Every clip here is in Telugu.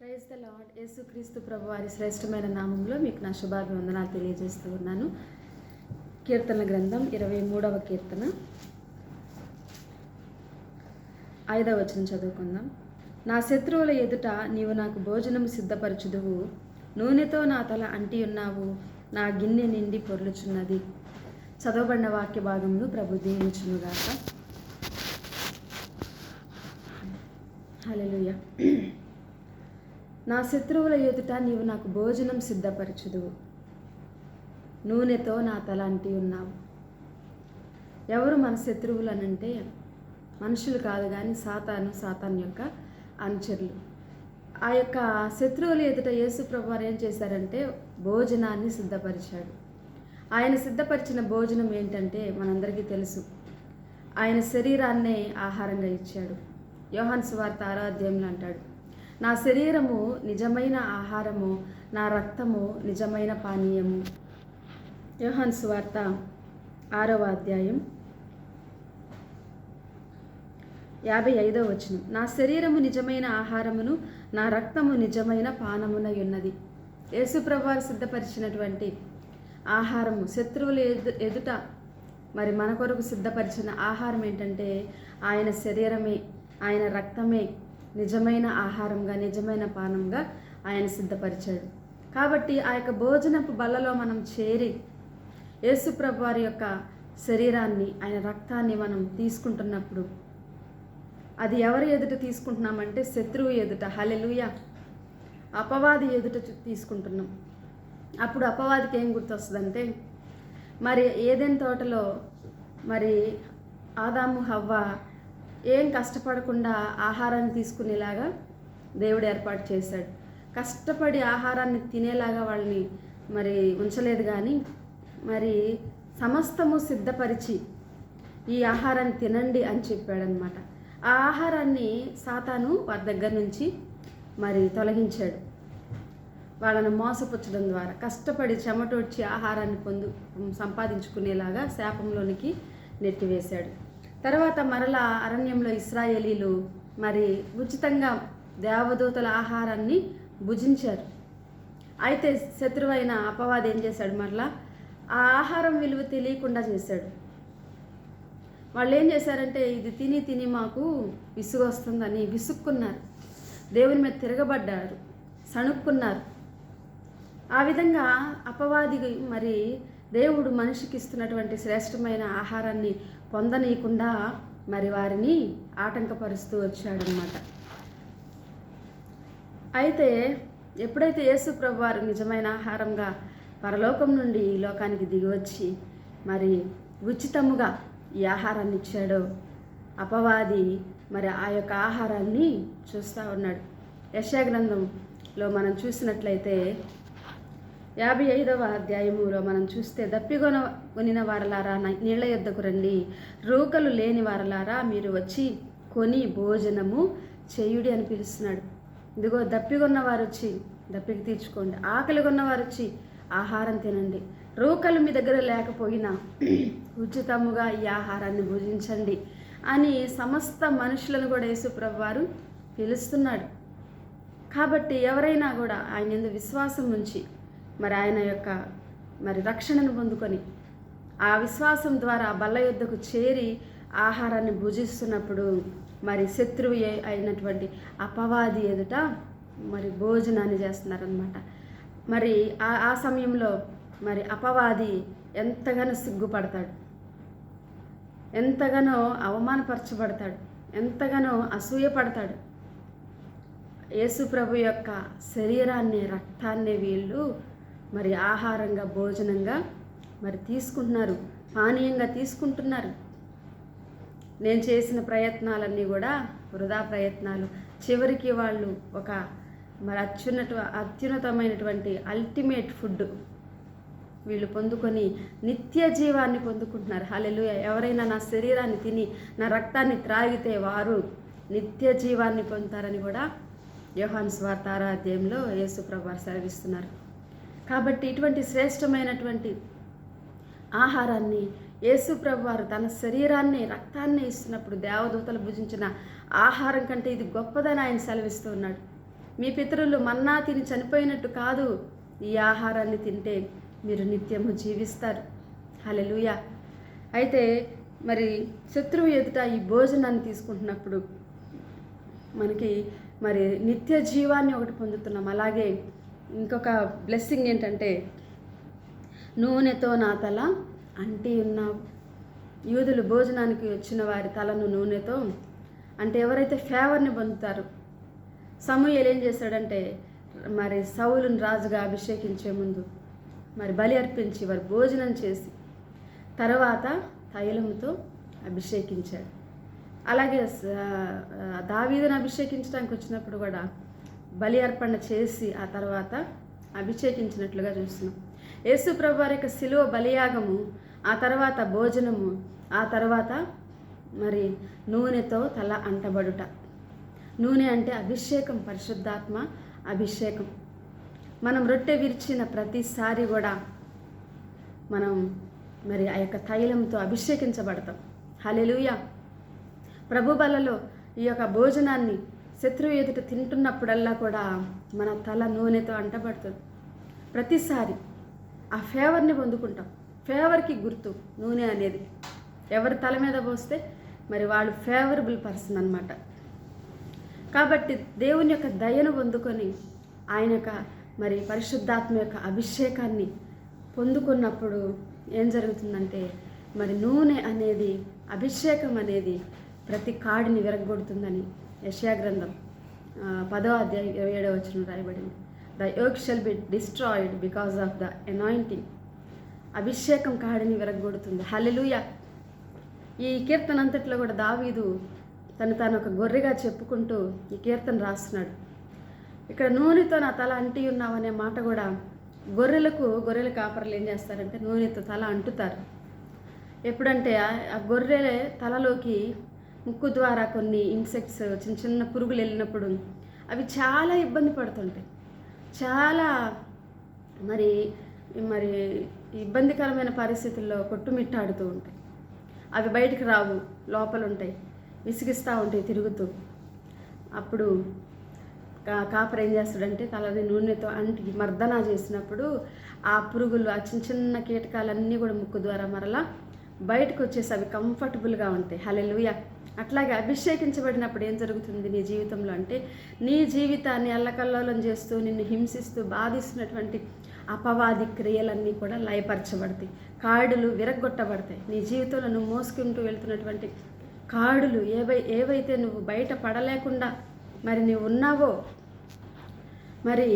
ప్రైజ్ ద లార్డ్ యేసుక్రీస్తు ప్రభు వారి శ్రేష్టమైన నామంలో మీకు నా శుభాభివందనాలు తెలియజేస్తూ ఉన్నాను. కీర్తన గ్రంథం ఇరవై మూడవ కీర్తన. ఐదవ వచనం చదువుకుందాం. నా శత్రువుల ఎదుట నీవు నాకు భోజనం సిద్ధపరచుదువు. నూనెతో నా తల అంటి ఉన్నావు. నా గిన్నె నిండి పొర్లుచున్నది. చదవబడిన వాక్య భాగంలో ప్రభు దీవించునుగాక. హలో నా శత్రువుల ఎదుట నీవు నాకు భోజనం సిద్ధపరచుదువు. నూనెతో నా తల అంటి ఉన్నావు. ఎవరు మన శత్రువులు అనంటే మనుషులు కాదు కానీ సాతాను సాతాన్ యొక్క అనుచరులు. ఆ యొక్క శత్రువుల ఎదుట యేసుప్రభు వారు ఏం చేశారంటే భోజనాన్ని సిద్ధపరిచాడు. ఆయన సిద్ధపరిచిన భోజనం ఏంటంటే మనందరికీ తెలుసు. ఆయన శరీరాన్నే ఆహారంగా ఇచ్చాడు. యోహాన్ సువార్త ఆరాధ్యంలో అంటాడు. నా శరీరము నిజమైన ఆహారము నా రక్తము నిజమైన పానీయము. యోహాన్ సువార్త ఆరవ అధ్యాయం యాభై ఐదవ వచనం. నా శరీరము నిజమైన ఆహారమును నా రక్తము నిజమైన పానమున ఉన్నది యేసుప్రభువారు సిద్ధపరిచినటువంటి ఆహారము శత్రువుల ఎదు ఎదుట మరి మన కొరకు సిద్ధపరిచిన ఆహారం ఏంటంటే ఆయన శరీరమే ఆయన రక్తమే. నిజమైన ఆహారంగా నిజమైన పానంగా ఆయన సిద్ధపరిచాడు. కాబట్టి ఆ యొక్క భోజనపు బల్లలో మనం చేరి యేసుప్రభు వారి యొక్క శరీరాన్ని ఆయన రక్తాన్ని మనం తీసుకుంటున్నప్పుడు అది ఎవరి ఎదుట తీసుకుంటున్నామంటే శత్రువు ఎదుట హలెలుయ అపవాది ఎదుట తీసుకుంటున్నాం. అప్పుడు అపవాదికి ఏం గుర్తొస్తుందంటే మరి ఏదైనా తోటలో మరి ఆదాము హవ్వ ఏం కష్టపడకుండా ఆహారాన్ని తీసుకునేలాగా దేవుడు ఏర్పాటు చేశాడు. కష్టపడి ఆహారాన్ని తినేలాగా వాళ్ళని మరి ఉంచలేదు కానీ మరి సమస్తము సిద్ధపరిచి ఈ ఆహారాన్ని తినండి అని చెప్పాడనమాట ఆ ఆహారాన్ని సాతాను వారి దగ్గర నుంచి మరి తొలగించాడు. వాళ్ళను మోసపుచ్చడం ద్వారా కష్టపడి చెమటొడ్చి ఆహారాన్ని పొందు సంపాదించుకునేలాగా శాపంలోనికి నెట్టివేశాడు. తర్వాత మరలా అరణ్యంలో ఇస్రాయేలీలు మరి ఉచితంగా దేవదూతల ఆహారాన్ని భుజించారు. అయితే శత్రువైన అపవాది ఏం చేశాడు మరలా? ఆ ఆహారం విలువ తెలియకుండా చేశాడు. వాళ్ళు ఏం చేశారంటే ఇది తిని తిని మాకు విసుగు వస్తుందని విసుక్కున్నారు. దేవుని మీద తిరగబడ్డారు. సణుక్కున్నారు. ఆ విధంగా అపవాది మరి దేవుడు మనిషికి ఇస్తున్నటువంటి శ్రేష్టమైన ఆహారాన్ని పొందనీయకుండా మరి వారిని ఆటంకపరుస్తూ వచ్చాడనమాట అయితే ఎప్పుడైతే యేసు ప్రభు వారు నిజమైన ఆహారంగా పరలోకం నుండి ఈ లోకానికి దిగివచ్చి మరి ఉచితముగా ఈ ఆహారాన్ని ఇచ్చాడో అపవాది మరి ఆ యొక్క ఆహారాన్ని చూస్తూ ఉన్నాడు. యశాగ్రంథంలో మనం చూసినట్లయితే యాభై ఐదవ అధ్యాయములో మనం చూస్తే దప్పిగొన కొనిన వారలారా నీళ్ళ నీళ్ళ యొద్దకు రండి. రూకలు లేని వారలారా మీరు వచ్చి కొని భోజనము చేయుడి అని పిలుస్తున్నాడు. ఇదిగో దప్పిగొన్న వారు వచ్చి దప్పికి తీర్చుకోండి. ఆకలి కొన్నవారు వచ్చి ఆహారం తినండి. రూకలు మీ దగ్గర లేకపోయినా ఉచితముగా ఈ ఆహారాన్ని భుజించండి అని సమస్త మనుషులను కూడా యేసుప్రభు వారు పిలుస్తున్నాడు. కాబట్టి ఎవరైనా కూడా ఆయన ఎందు విశ్వాసం ఉంచి మరి ఆయన యొక్క మరి రక్షణను పొందుకొని ఆ విశ్వాసం ద్వారా బల్ల యుద్ధకు చేరి ఆహారాన్ని భుజిస్తున్నప్పుడు మరి శత్రువు ఏ- అయినటువంటి అపవాది ఎదుట మరి భోజనాన్ని చేస్తున్నారనమాట మరి ఆ ఆ సమయంలో మరి అపవాది ఎంతగానో సిగ్గుపడతాడు. ఎంతగానో అవమానపరచబడతాడు. ఎంతగానో అసూయపడతాడు. యేసు ప్రభు యొక్క శరీరాన్ని రక్తాన్ని వీళ్ళు మరి ఆహారంగా భోజనంగా మరి తీసుకుంటున్నారు పానీయంగా తీసుకుంటున్నారు. నేను చేసిన ప్రయత్నాలన్నీ కూడా వృధా ప్రయత్నాలు. చివరికి వాళ్ళు ఒక మరి అత్యున్నత అత్యున్నతమైనటువంటి అల్టిమేట్ ఫుడ్ వీళ్ళు పొందుకొని నిత్య జీవాన్ని పొందుకుంటున్నారు. హల్లెలూయా. ఎవరైనా నా శరీరాన్ని తిని నా రక్తాన్ని త్రాగితే వారు నిత్య జీవాన్ని పొందుతారని కూడా యోహాన్ స్వార్థారా అధ్యాయంలో సెలవిస్తున్నారు. కాబట్టి ఇటువంటి శ్రేష్టమైనటువంటి ఆహారాన్ని యేసుప్రభు వారు తన శరీరాన్ని రక్తాన్ని ఇస్తున్నప్పుడు దేవదూతలు భుజించిన ఆహారం కంటే ఇది గొప్పదని ఆయన సెలవిస్తూ ఉన్నాడు. మీ పితరులు మన్నా తిని చనిపోయినట్టు కాదు. ఈ ఆహారాన్ని తింటే మీరు నిత్యము జీవిస్తారు. హలెలుయ అయితే మరి శత్రువు ఎదుట ఈ భోజనాన్ని తీసుకుంటున్నప్పుడు మనకి మరి నిత్య జీవాన్ని ఒకటి పొందుతున్నాం. అలాగే ఇంకొక బ్లెస్సింగ్ ఏంటంటే నూనెతో నా తల అంటి ఉన్నావు యూదులు భోజనానికి వచ్చిన వారి తలను నూనెతో అంటే ఎవరైతే ఫేవర్ని పొందుతారో? సమూహలు ఏం చేశాడంటే మరి సౌలుని రాజుగా అభిషేకించే ముందు మరి బలి అర్పించి వారు భోజనం చేసి తర్వాత తైలంతో అభిషేకించాడు. అలాగే దావీదను అభిషేకించడానికి వచ్చినప్పుడు కూడా బలి అర్పణ చేసి ఆ తర్వాత అభిషేకించినట్లుగా చూస్తున్నాం. యేసు ప్రభు వారి యొక్క శిలువ బలియాగము ఆ తర్వాత భోజనము ఆ తర్వాత మరి నూనెతో తల అంటబడుట. నూనె అంటే అభిషేకం పరిశుద్ధాత్మ అభిషేకం. మనం రొట్టె విరిచిన ప్రతిసారి కూడా మనం మరి ఆ యొక్క తైలంతో అభిషేకించబడతాం. హలెలుయ ప్రభు బలలో ఈ యొక్క భోజనాన్ని శత్రువు ఎదుట తింటున్నప్పుడల్లా కూడా మన తల నూనెతో అంటబడుతుంది. ప్రతిసారి ఆ ఫేవర్ని పొందుకుంటాం. ఫేవర్కి గుర్తు నూనె అనేది. ఎవరి తల మీద పోస్తే మరి వాళ్ళు ఫేవరబుల్ పర్సన్ అనమాట కాబట్టి దేవుని యొక్క దయను పొందుకొని ఆయన యొక్క మరి పరిశుద్ధాత్మ యొక్క అభిషేకాన్ని పొందుకున్నప్పుడు ఏం జరుగుతుందంటే మరి నూనె అనేది అభిషేకం అనేది ప్రతి కాడిని విరగొడుతుందని యశాగ్రంథం పదో అధ్యాయం ఇరవై ఏడవ వచ్చిన రాయబడింది. The yoke shall be destroyed because of the anointing అభిషేకం కాడిని విరగొడుతుంది. హలెలుయ ఈ కీర్తన అంతట్లో కూడా దావీదు తను తాను ఒక గొర్రెగా చెప్పుకుంటూ ఈ కీర్తన రాస్తున్నాడు. ఇక్కడ నూనెతో నా తల అంటి ఉన్నావనే మాట కూడా గొర్రెలకు గొర్రెల కాపర్లు ఏం చేస్తారంటే నూనెతో తల అంటుతారు. ఎప్పుడంటే ఆ గొర్రె తలలోకి ముక్కు ద్వారా కొన్ని ఇన్సెక్ట్స్ చిన్న చిన్న పురుగులు వెళ్ళినప్పుడు అవి చాలా ఇబ్బంది పడుతుంటాయి. చాలా మరి మరి ఇబ్బందికరమైన పరిస్థితుల్లో కొట్టుమిట్టాడుతూ ఉంటాయి. అవి బయటికి రావు లోపల ఉంటాయి విసిగిస్తూ ఉంటాయి తిరుగుతూ. అప్పుడు కాపర్ ఏం చేస్తాడంటే తలని నూనెతో అంటి మర్దన చేసినప్పుడు ఆ పురుగులు ఆ చిన్న చిన్న కీటకాలన్నీ కూడా ముక్కు ద్వారా మరలా బయటకు వచ్చేసి అవి కంఫర్టబుల్గా ఉంటాయి. హలెలుయ అట్లాగే అభిషేకించబడినప్పుడు ఏం జరుగుతుంది నీ జీవితంలో అంటే నీ జీవితాన్ని అల్లకల్లోలం చేస్తూ నిన్ను హింసిస్తూ బాధిస్తున్నటువంటి అపవాది క్రియలన్నీ కూడా లయపరచబడతాయి. కాడులు విరగొట్టబడతాయి నీ జీవితంలో నువ్వు మోసుకుంటూ వెళ్తున్నటువంటి కాడులు ఏవై ఏవైతే నువ్వు బయట పడలేకుండా మరి నువ్వు ఉన్నావో మరి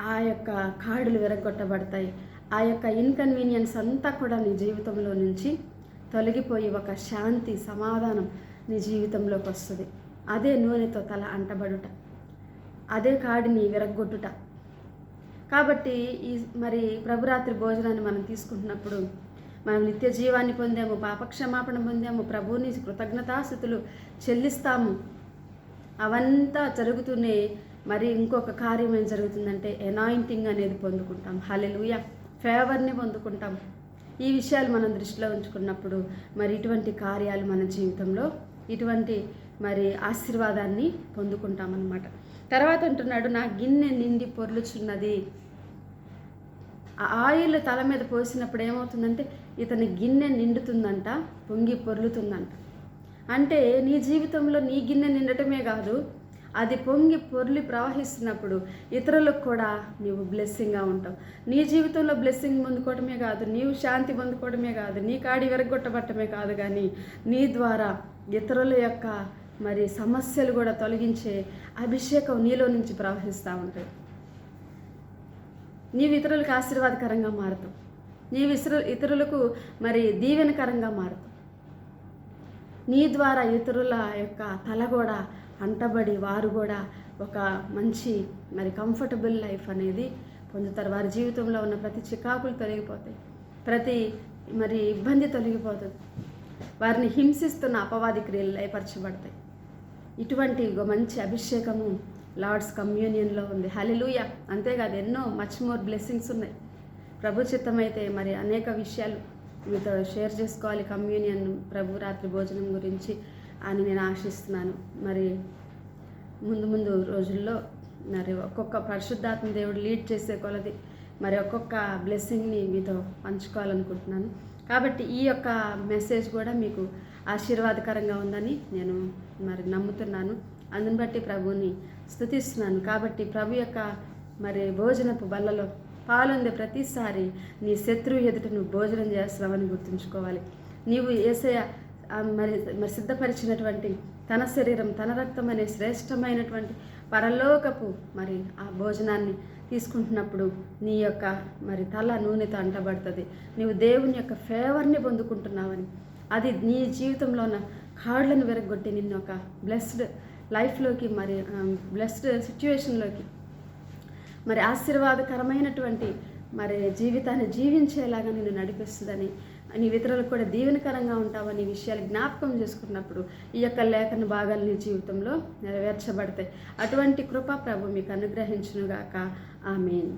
ఆ యొక్క కాడులు విరగొట్టబడతాయి ఆ యొక్క ఇన్కన్వీనియన్స్ అంతా కూడా నీ జీవితంలో నుంచి తొలగిపోయి ఒక శాంతి సమాధానం నీ జీవితంలోకి వస్తుంది. అదే నూనెతో తల అంటబడుట. అదే కాడిని విరగ్గొట్టుట. కాబట్టి ఈ మరి ప్రభురాత్రి భోజనాన్ని మనం తీసుకుంటున్నప్పుడు మనం నిత్య జీవాన్ని పొందాము పాపక్షమాపణ పొందాము ప్రభువుని కృతజ్ఞతాస్థుతులు చెల్లిస్తాము. అవంతా జరుగుతూనే మరి ఇంకొక కార్యం ఏం జరుగుతుందంటే ఎనాయింటింగ్ అనేది పొందుకుంటాం. హలెలుయ ఫేవర్ని పొందుకుంటాం. ఈ విషయాలు మనం దృష్టిలో ఉంచుకున్నప్పుడు మరి ఇటువంటి కార్యాలు మన జీవితంలో ఇటువంటి మరి ఆశీర్వాదాన్ని పొందుకుంటామన్నమాట. తర్వాత అంటున్నాడు నా గిన్నె నిండి పొర్లుచున్నది. ఆ ఆయిల్ తల మీద పోసినప్పుడు ఏమవుతుందంటే ఇతని గిన్నె నిండుతుందంట పొంగి పొర్లుతుందంట. అంటే నీ జీవితంలో నీ గిన్నె నిండటమే కాదు అది పొంగి పొర్లి ప్రవహిస్తున్నప్పుడు ఇతరులకు కూడా నీవు బ్లెస్సింగ్గా ఉంటావు. నీ జీవితంలో బ్లెస్సింగ్ పొందుకోవటమే కాదు నీవు శాంతి పొందుకోవడమే కాదు నీ కాడి విరగొట్టబట్టమే కాదు కానీ నీ ద్వారా ఇతరుల యొక్క మరి సమస్యలు కూడా తొలగించే అభిషేకం నీలో నుంచి ప్రవహిస్తూ ఉంటుంది. నీవు ఇతరులకు ఆశీర్వాదకరంగా మారుతావు. నీవు ఇతరు ఇతరులకు మరి దీవెనకరంగా మారుతావు. నీ ద్వారా ఇతరుల యొక్క తల కూడా అంటబడి వారు కూడా ఒక మంచి మరి కంఫర్టబుల్ లైఫ్ అనేది పొందుతారు. వారి జీవితంలో ఉన్న ప్రతి చికాకులు తొలగిపోతాయి. ప్రతి మరి ఇబ్బంది తొలగిపోతుంది. వారిని హింసిస్తున్న అపవాది క్రియలు లయపరచబడతాయి ఇటువంటి ఒక మంచి అభిషేకము లార్డ్స్ కమ్యూనియన్లో ఉంది. హలిలూయ అంతేకాదు ఎన్నో మచ్ మోర్ బ్లెస్సింగ్స్ ఉన్నాయి. ప్రభు చిత్తమైతే మరి అనేక విషయాలు మీతో షేర్ చేసుకోవాలి. కమ్యూనియన్ ప్రభు రాత్రి భోజనం గురించి అని నేను ఆశిస్తున్నాను. మరి ముందు ముందు రోజుల్లో మరి ఒక్కొక్క పరిశుద్ధాత్మ దేవుడు లీడ్ చేసే కొలది మరి ఒక్కొక్క బ్లెస్సింగ్ని మీతో పంచుకోవాలనుకుంటున్నాను. కాబట్టి ఈ యొక్క మెసేజ్ కూడా మీకు ఆశీర్వాదకరంగా ఉందని నేను మరి నమ్ముతున్నాను. అందుని బట్టి ప్రభువుని స్తుతిస్తున్నాను. కాబట్టి ప్రభు యొక్క మరి భోజనపు బల్లలో పాలుందే ప్రతిసారి నీ శత్రువు ఎదుట నువ్వు భోజనం చేస్తున్నావని గుర్తుంచుకోవాలి. నీవు ఏసయ మరి మరి సిద్ధపరిచినటువంటి తన శరీరం తన రక్తం అనే శ్రేష్టమైనటువంటి పరలోకపు మరి ఆ భోజనాన్ని తీసుకుంటున్నప్పుడు నీ యొక్క మరి తల నూనెతో అంటబడుతుంది. నీవు దేవుని యొక్క ఫేవర్ని పొందుకుంటున్నావని. అది నీ జీవితంలో ఉన్న కాళ్ళను విరగొట్టి నిన్ను ఒక బ్లెస్డ్ లైఫ్లోకి మరి బ్లెస్డ్ సిచ్యువేషన్లోకి మరి ఆశీర్వాదకరమైనటువంటి మరి జీవితాన్ని జీవించేలాగా నిన్ను నడిపిస్తుందని నీ ఇతరులకు కూడా దీవెనకరంగా ఉంటావు అనే విషయాలు జ్ఞాపకం చేసుకున్నప్పుడు ఈ యొక్క లేఖన భాగాలు నీ జీవితంలో నెరవేర్చబడతాయి. అటువంటి కృప ప్రభు మీకు అనుగ్రహించునుగాక. ఆమెన్.